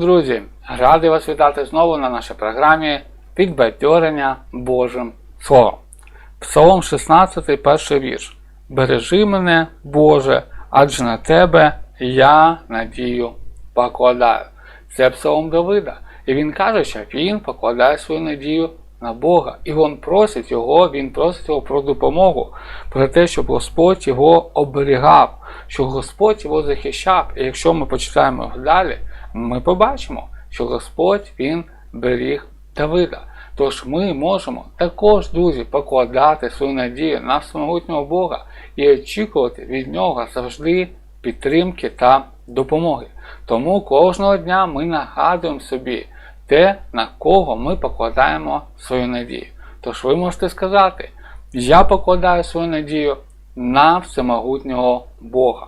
Друзі, радий вас вітати знову на нашій програмі Підбадьорення Божим Словом. Псалом 16, перший вірш. Бережи мене, Боже, адже на тебе я надію покладаю. Це псалом Давида. І він каже, що він покладає свою надію на Бога. І він просить його, він просить його про допомогу, про те, щоб Господь його оберігав, щоб Господь його захищав. І якщо ми почитаємо далі, ми побачимо, що Господь Він беріг Давида. Тож ми можемо також, друзі, покладати свою надію на всемогутнього Бога і очікувати від нього завжди підтримки та допомоги. Тому кожного дня ми нагадуємо собі те, на кого ми покладаємо свою надію. Тож ви можете сказати, я покладаю свою надію на всемогутнього Бога.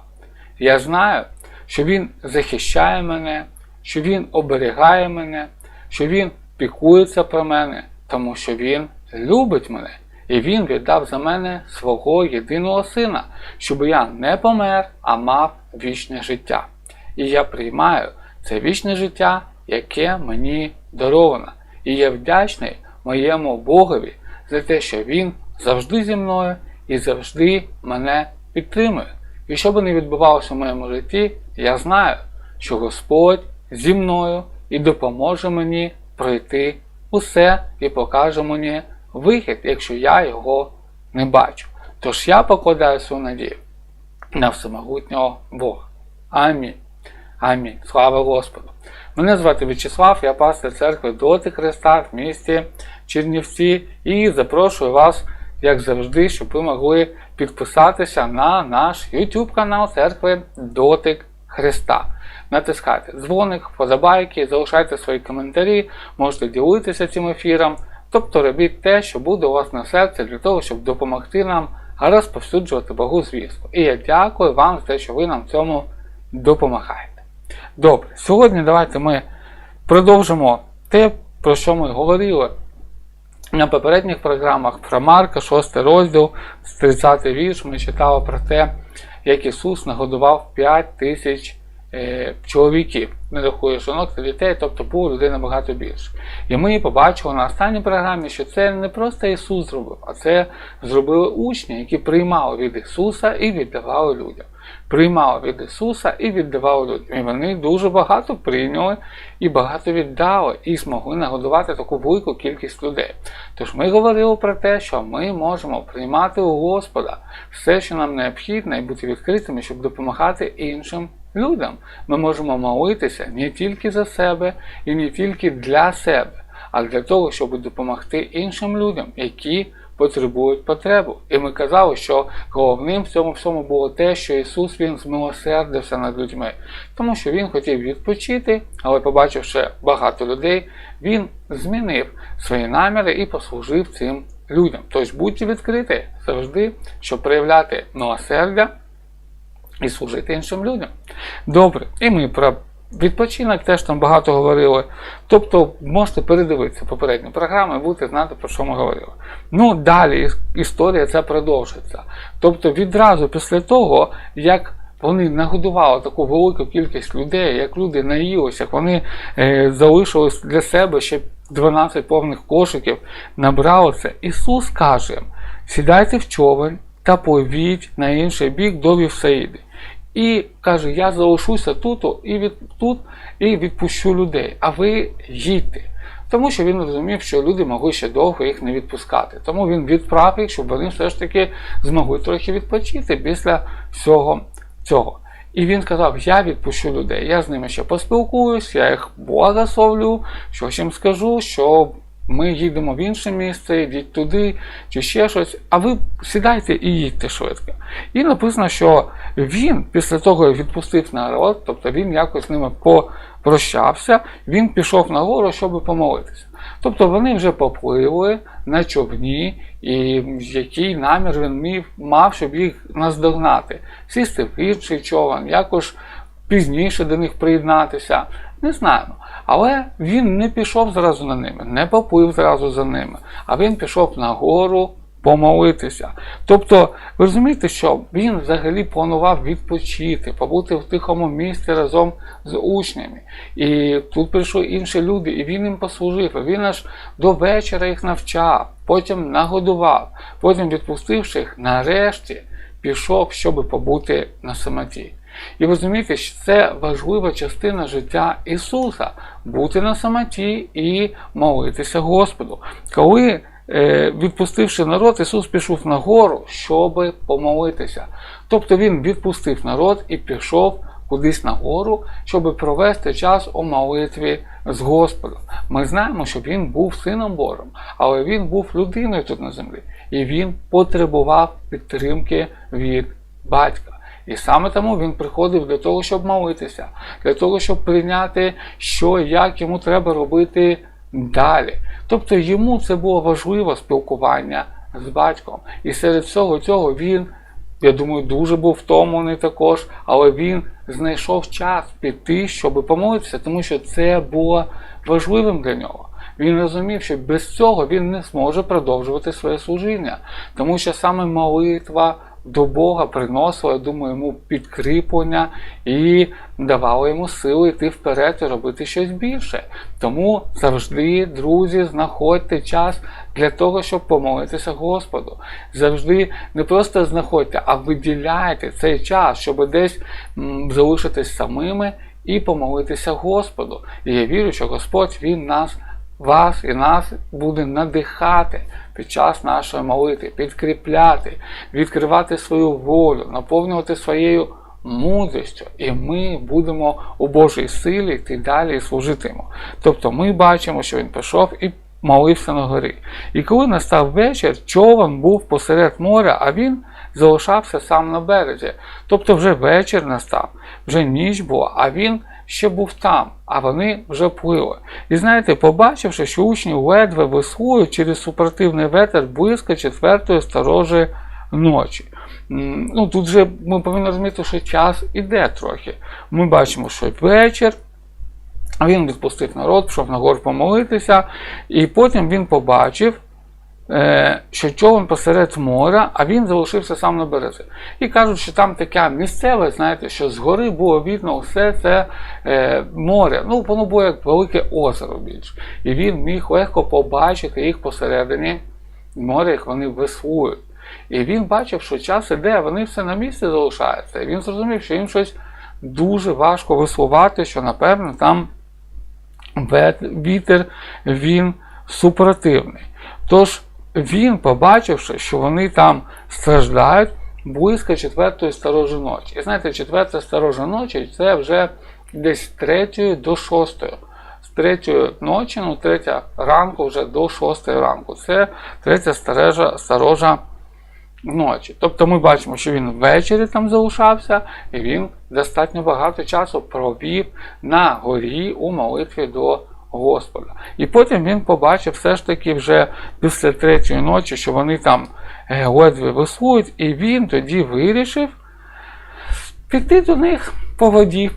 Я знаю, що Він захищає мене, що Він оберігає мене, що Він пікується про мене, тому що Він любить мене. І Він віддав за мене свого єдиного сина, щоб я не помер, а мав вічне життя. І я приймаю це вічне життя, яке мені даровано. І я вдячний моєму Богові за те, що Він завжди зі мною і завжди мене підтримує. І що би не відбувалося в моєму житті, я знаю, що Господь зі мною і допоможе мені пройти усе і покаже мені вихід, якщо я його не бачу. Тож я покладаю свою надію на всемогутнього Бога. Амінь. Амінь. Слава Господу. Мене звати В'ячеслав, я пастор церкви Доти Христа в місті Чернівці і запрошую вас, як завжди, щоб ви могли підписатися на наш YouTube канал церкви Дотик Христа. Натискайте дзвоник, подобайки, залишайте свої коментарі, можете ділитися цим ефіром. Тобто робіть те, що буде у вас на серці для того, щоб допомогти нам розповсюджувати Богу звістку. І я дякую вам за те, що ви нам в цьому допомагаєте. Добре, сьогодні давайте ми продовжимо те, про що ми говорили на попередніх програмах про Марка, 6 розділ, з 30 вірш, ми читали про те, як Ісус нагодував 5 тисяч чоловіків, не рахує жінок та дітей, тобто було людей набагато більше. І ми побачили на останній програмі, що це не просто Ісус зробив, а це зробили учні, які приймали від Ісуса і віддавали людям. Приймали від Ісуса і віддавали людям. І вони дуже багато прийняли і багато віддали, і змогли нагодувати таку велику кількість людей. Тож ми говорили про те, що ми можемо приймати у Господа все, що нам необхідно, і бути відкритими, щоб допомагати іншим людям. Ми можемо молитися не тільки за себе і не тільки для себе, а для того, щоб допомогти іншим людям, які потребують потребу. І ми казали, що головним в цьому всьому було те, що Ісус Він змилосердився над людьми, тому що Він хотів відпочити, але побачивши багато людей, Він змінив свої наміри і послужив цим людям. Тобто будьте відкриті завжди, щоб проявляти милосердя і служити іншим людям. Добре, і ми про відпочинок теж там багато говорили. Тобто можете передивитися попередні програми будете знати, про що ми говорили. Ну, далі історія ця продовжиться. Тобто, відразу після того, як вони нагодували таку велику кількість людей, як люди наїлися, як вони е, залишили для себе ще 12 повних кошиків, набрали це. Ісус каже: сідайте в човен та пливіть на інший бік до Вівсаїди. І каже, я залишуся тут і від, тут і відпущу людей, а ви їдьте. Тому що він розумів, що люди могли ще довго їх не відпускати. Тому він відправив їх, щоб вони все ж таки змогли трохи відпочити після всього цього. І він сказав: Я відпущу людей, я з ними ще поспілкуюсь, я їх благословлю, щось їм скажу, що ми їдемо в інше місце, йдіть туди, чи ще щось, а ви сідайте і їдьте швидко. І написано, що він після того як відпустив народ, тобто він якось з ними попрощався, він пішов на гору, щоб помолитися. Тобто вони вже попливли на човні, і який намір він мав, щоб їх наздогнати, сісти в інший човен, якось пізніше до них приєднатися. Не знаємо. Але він не пішов зразу на ними, не поплив зразу за ними, а він пішов на гору помолитися. Тобто, ви розумієте, що він взагалі планував відпочити, побути в тихому місці разом з учнями. І тут прийшли інші люди, і він їм послужив. Він аж до вечора їх навчав, потім нагодував, потім відпустивши їх, нарешті пішов, щоб побути на самоті. І розумієте, що це важлива частина життя Ісуса бути на самоті і молитися Господу. Коли е, відпустивши народ, Ісус пішов на гору, щоб помолитися. Тобто Він відпустив народ і пішов кудись на гору, щоб провести час у молитві з Господом. Ми знаємо, що він був сином Божим, але він був людиною тут на землі, і він потребував підтримки від батька. І саме тому він приходив для того, щоб молитися, для того, щоб прийняти, що як йому треба робити далі. Тобто йому це було важливе спілкування з батьком. І серед всього цього він, я думаю, дуже був втомлений також, але він знайшов час піти, щоб помолитися, тому що це було важливим для нього. Він розумів, що без цього він не зможе продовжувати своє служіння, тому що саме молитва до Бога приносила, я думаю, йому підкріплення і давала йому сили йти вперед і робити щось більше. Тому завжди, друзі, знаходьте час для того, щоб помолитися Господу. Завжди не просто знаходьте, а виділяйте цей час, щоб десь м, залишитись самими і помолитися Господу. І я вірю, що Господь Він нас. Вас і нас буде надихати під час нашої молитви, підкріпляти, відкривати свою волю, наповнювати своєю мудрістю, і ми будемо у Божій силі йти далі і служити. Тобто ми бачимо, що він пішов і молився на горі. І коли настав вечір, човен був посеред моря, а він залишався сам на березі. Тобто вже вечір настав, вже ніч була, а він ще був там, а вони вже плили. І знаєте, побачивши, що учні ледве веслують через супротивний ветер близько четвертої сторожі ночі. Ну, Тут же ми повинні розуміти, що час іде трохи. Ми бачимо, що вечір. Він відпустив народ, пішов на гору помолитися, і потім він побачив, що човен посеред моря, а він залишився сам на березі. І кажуть, що там така місцеве, знаєте, що згори було видно все це е, море. Ну, воно було як велике озеро більше. І він міг легко побачити їх посередині моря, як вони веслують. І він бачив, що час іде, вони все на місці залишаються. І він зрозумів, що їм щось дуже важко веслувати, що, напевно, там вітер він супротивний. Тож він, побачивши, що вони там страждають, близько четвертої сторожі ночі. І знаєте, четверта сторожа ночі це вже десь третьої до шостої. З третьої ночі, ну третя ранку вже до шостої ранку. Це третя сторожа, сторожа ночі. Тобто ми бачимо, що він ввечері там залишався, і він достатньо багато часу провів на горі у молитві до Господа. І потім він побачив все ж таки вже після третьої ночі, що вони там е, ледве веслують, і він тоді вирішив піти до них по воді.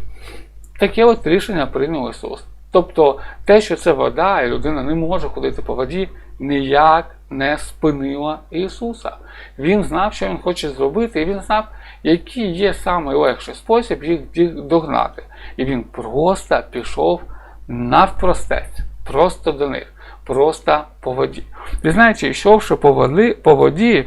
Таке от рішення прийняв Ісус. Тобто те, що це вода, і людина не може ходити по воді, ніяк не спинила Ісуса. Він знав, що Він хоче зробити, і він знав, який є найлегший спосіб їх догнати. І він просто пішов навпростець, просто до них, просто по воді. І знаєте, йшовши по воді, по воді,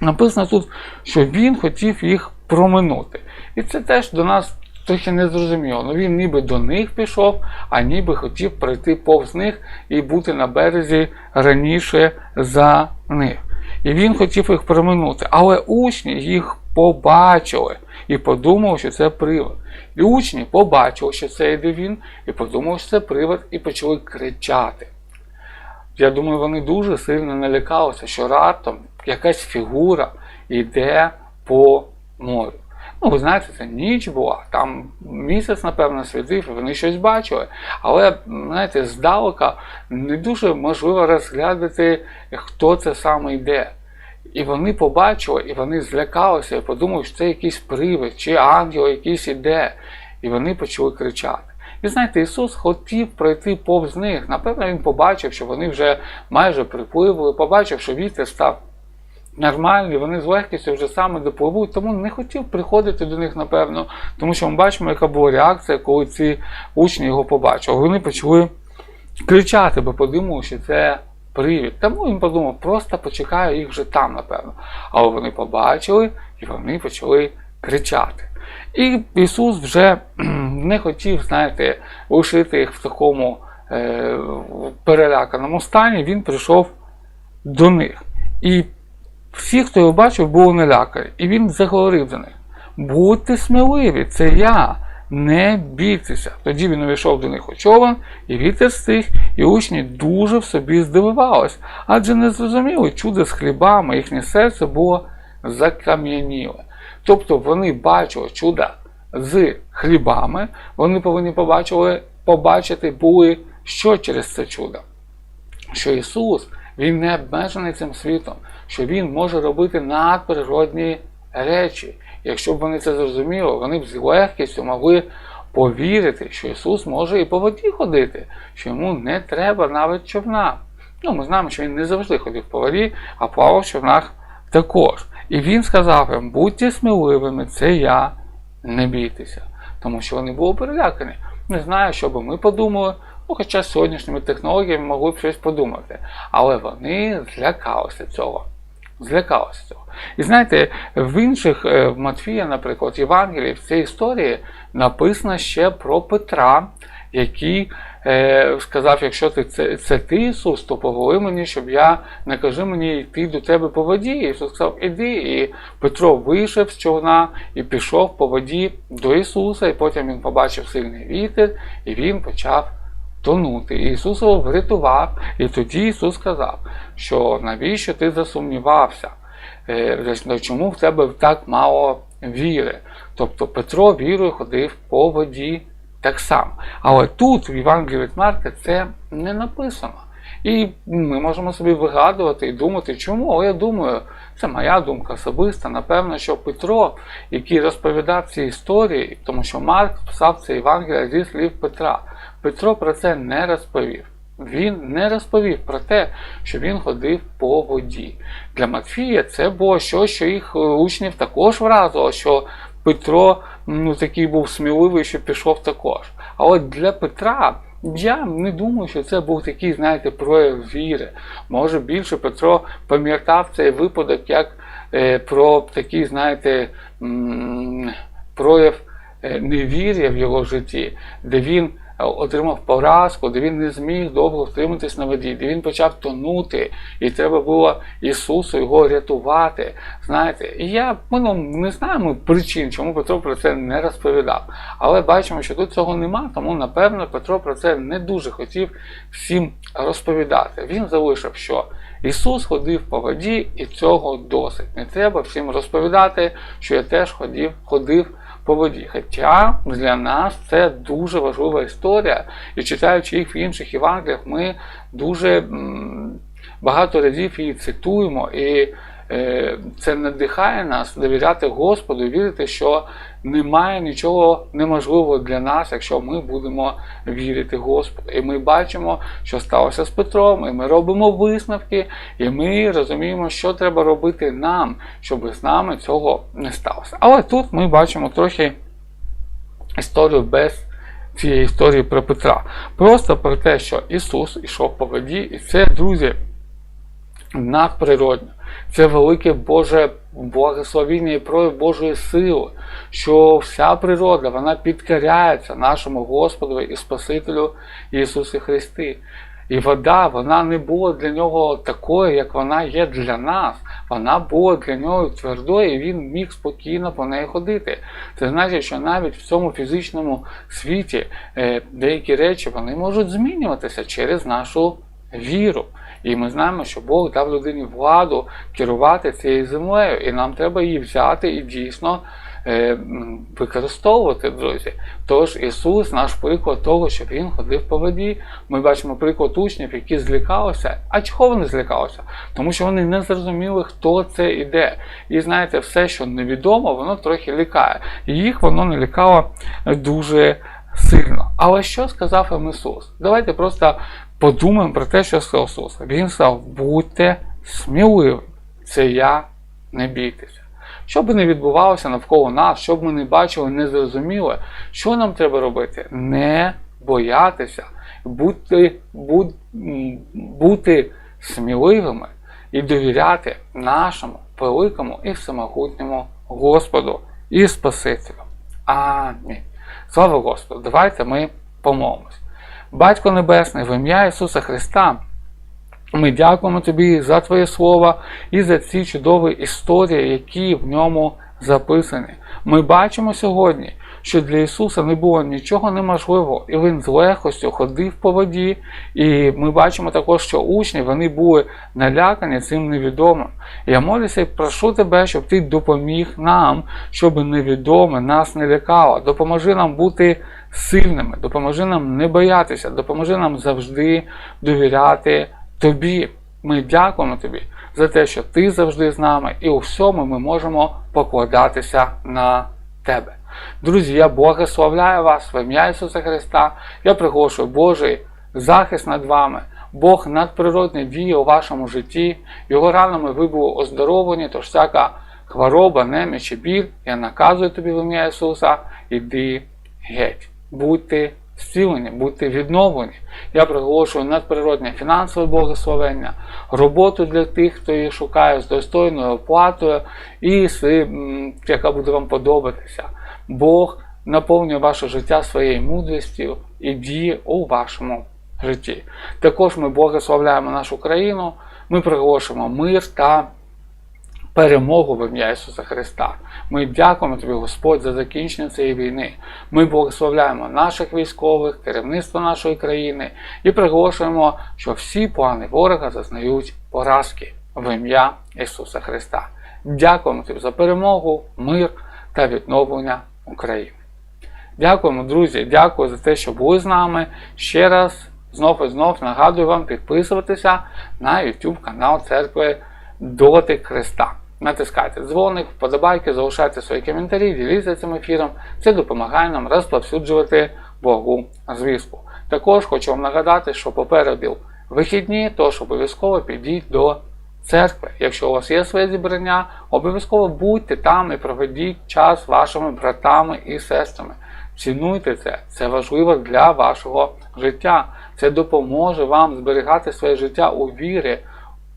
написано тут, що він хотів їх проминути. І це теж до нас трохи незрозуміло. Ну він ніби до них пішов, а ніби хотів пройти повз них і бути на березі раніше за них. І він хотів їх проминути. Але учні їх побачили і подумали, що це привид. І учні побачили, що це йде він, і подумали, що це привид, і почали кричати. Я думаю, вони дуже сильно налякалися, що раптом якась фігура йде по морю. Ну, ви знаєте, це ніч була, там місяць, напевно, світив, і вони щось бачили. Але, знаєте, здалека не дуже можливо розглядати, хто це саме йде. І вони побачили, і вони злякалися, і подумали, що це якийсь привид, чи ангел якийсь іде. І вони почали кричати. І знаєте, Ісус хотів пройти повз них. Напевно, Він побачив, що вони вже майже припливли, побачив, що вітер став нормальний, вони з легкістю вже саме допливуть, тому не хотів приходити до них, напевно, тому що ми бачимо, яка була реакція, коли ці учні його побачили. Вони почали кричати, бо подумали, що це привід. Тому він подумав, просто почекаю їх вже там, напевно. Але вони побачили і вони почали кричати. І Ісус вже не хотів, знаєте, лишити їх в такому е, переляканому стані, Він прийшов до них. І всі, хто його бачив, були налякані. І він заговорив до них: будьте сміливі, це я, не бійтеся. Тоді він увійшов до них у і вітер стих, і учні дуже в собі здивувались, адже не зрозуміли чудо з хлібами, їхнє серце було закам'яніле. Тобто вони бачили чудо з хлібами, вони повинні побачили, побачити були, що через це чудо. Що Ісус, Він не обмежений цим світом, що Він може робити надприродні речі. Якщо б вони це зрозуміли, вони б з легкістю могли повірити, що Ісус може і по воді ходити, що йому не треба навіть човна. Ну, ми знаємо, що він не завжди ходив по воді, а плавав в човнах також. І він сказав їм, будьте сміливими, це я, не бійтеся. Тому що вони були перелякані. Не знаю, що би ми подумали, ну, хоча з сьогоднішніми технологіями могли б щось подумати. Але вони злякалися цього. Злякалися цього. І знаєте, в інших е, в Матфія, наприклад, Євангелії, в цій історії написано ще про Петра, який е, сказав: якщо ти це, це ти, Ісус, то поговори мені, щоб я не кажи мені йти до тебе по воді. Ісус сказав, іди. І Петро вийшов з човна і пішов по воді до Ісуса, і потім він побачив сильний вітер, і він почав тонути. І Ісус його врятував. І тоді Ісус сказав, що навіщо ти засумнівався? Е, Чому в тебе так мало віри? Тобто Петро вірою ходив по воді так само. Але тут, в Євангелії від Марка, це не написано. І ми можемо собі вигадувати і думати, чому. Але я думаю, це моя думка особиста. Напевно, що Петро, який розповідав ці історії, тому що Марк писав це Євангелія зі слів Петра. Петро про це не розповів. Він не розповів про те, що він ходив по воді. Для Матфія це було щось, що їх учнів також вразило, що Петро ну, такий був сміливий, що пішов також. А от для Петра я не думаю, що це був такий, знаєте, прояв віри. Може більше Петро пам'ятав цей випадок як е, про такий, знаєте, м прояв е, невір'я в його житті, де він отримав поразку, де він не зміг довго втриматись на воді, де він почав тонути, і треба було Ісусу його рятувати. Знаєте, і я ми ну, не знаємо причин, чому Петро про це не розповідав. Але бачимо, що тут цього нема, тому напевно Петро про це не дуже хотів всім розповідати. Він залишив, що Ісус ходив по воді, і цього досить. Не треба всім розповідати, що я теж ходив, ходив по воді. Хоча для нас це дуже важлива історія, і читаючи їх в інших Євангеліях, ми дуже багато разів її цитуємо, і це надихає нас довіряти Господу, вірити, що немає нічого неможливого для нас, якщо ми будемо вірити Господу. І ми бачимо, що сталося з Петром, і ми робимо висновки, і ми розуміємо, що треба робити нам, щоб з нами цього не сталося. Але тут ми бачимо трохи історію без. Цієї історії про Петра. Просто про те, що Ісус ішов по воді, і це, друзі, надприродно. Це велике Боже благословіння і прояв Божої сили, що вся природа вона підкоряється нашому Господу і Спасителю Ісусу Христі. І вода, вона не була для нього такою, як вона є для нас. Вона була для нього твердою, і він міг спокійно по неї ходити. Це значить, що навіть в цьому фізичному світі е, деякі речі вони можуть змінюватися через нашу віру. І ми знаємо, що Бог дав людині владу керувати цією землею, і нам треба її взяти і дійсно е, використовувати, друзі. Тож Ісус, наш приклад того, що Він ходив по воді. Ми бачимо приклад учнів, які злякалися. А чого вони злякалися? Тому що вони не зрозуміли, хто це іде. І знаєте, все, що невідомо, воно трохи лякає. І їх воно не лякало дуже сильно. Але що сказав їм Ісус? Давайте просто подумаємо про те, що сказав Ісус. Він сказав, будьте сміливими. Це я, не бійтеся. Що би не відбувалося навколо нас, що б ми не бачили, не зрозуміли, що нам треба робити? Не боятися, бути, бути, бути сміливими і довіряти нашому великому і всемогутньому Господу і Спасителю. Амінь. Слава Господу! Давайте ми помолимось. Батько Небесний, в ім'я Ісуса Христа. Ми дякуємо тобі за Твоє Слово і за ці чудові історії, які в ньому записані. Ми бачимо сьогодні, що для Ісуса не було нічого неможливого, і Він з легкостю ходив по воді. І ми бачимо також, що учні вони були налякані цим невідомим. Я молюся і прошу тебе, щоб ти допоміг нам, щоб невідоме нас не лякало. Допоможи нам бути сильними, допоможи нам не боятися, допоможи нам завжди довіряти тобі. Ми дякуємо тобі за те, що ти завжди з нами, і у всьому ми можемо покладатися на тебе. Друзі, я благословляю вас в ім'я Ісуса Христа. Я приголошую Божий захист над вами. Бог надприродне діє у вашому житті. Його ранами ви були оздоровлені, тож всяка хвороба, неміч чи біль. Я наказую тобі в ім'я Ісуса, іди геть. Будьте зцілені, будьте відновлені. Я приголошую надприродне фінансове благословення, роботу для тих, хто її шукає з достойною оплатою, і яка буде вам подобатися. Бог наповнює ваше життя своєю мудрістю і діє у вашому житті. Також ми благословляємо нашу країну, ми приголошуємо мир та перемогу в ім'я Ісуса Христа. Ми дякуємо Тобі, Господь, за закінчення цієї війни. Ми благословляємо наших військових, керівництво нашої країни і приголошуємо, що всі плани ворога зазнають поразки в ім'я Ісуса Христа. Дякуємо Тобі за перемогу, мир та відновлення України. Дякуємо, друзі, дякую за те, що були з нами. Ще раз знов і знов нагадую вам підписуватися на YouTube канал Церкви Дотик Христа. Натискайте дзвоник, вподобайки, залишайте свої коментарі, діліться цим ефіром. Це допомагає нам розповсюджувати Богу звістку. Також хочу вам нагадати, що попереду вихідні, тож обов'язково підіть до церкви. Якщо у вас є своє зібрання, обов'язково будьте там і проведіть час з вашими братами і сестрами. Цінуйте це, це важливо для вашого життя. Це допоможе вам зберігати своє життя у вірі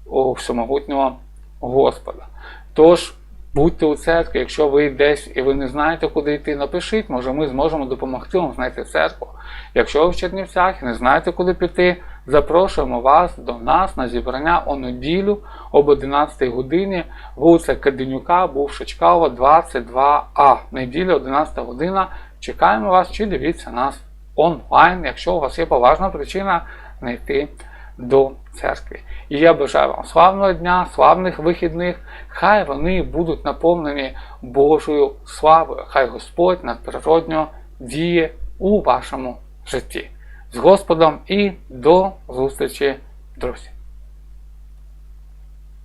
у всемогутнього Господа. Тож, будьте у церкві, якщо ви десь і ви не знаєте, куди йти, напишіть, може ми зможемо допомогти вам знайти церкву. Якщо ви в Чернівцях і не знаєте, куди піти, запрошуємо вас до нас на зібрання у неділю об 11 годині, вулиця Каденюка, бувши Чкалова, 22А. Неділя, 11 година. Чекаємо вас чи дивіться нас онлайн, якщо у вас є поважна причина не йти до церкви. І я бажаю вам славного дня, славних вихідних. Хай вони будуть наповнені Божою славою. Хай Господь надприродньо діє у вашому житті. З Господом і до зустрічі, друзі!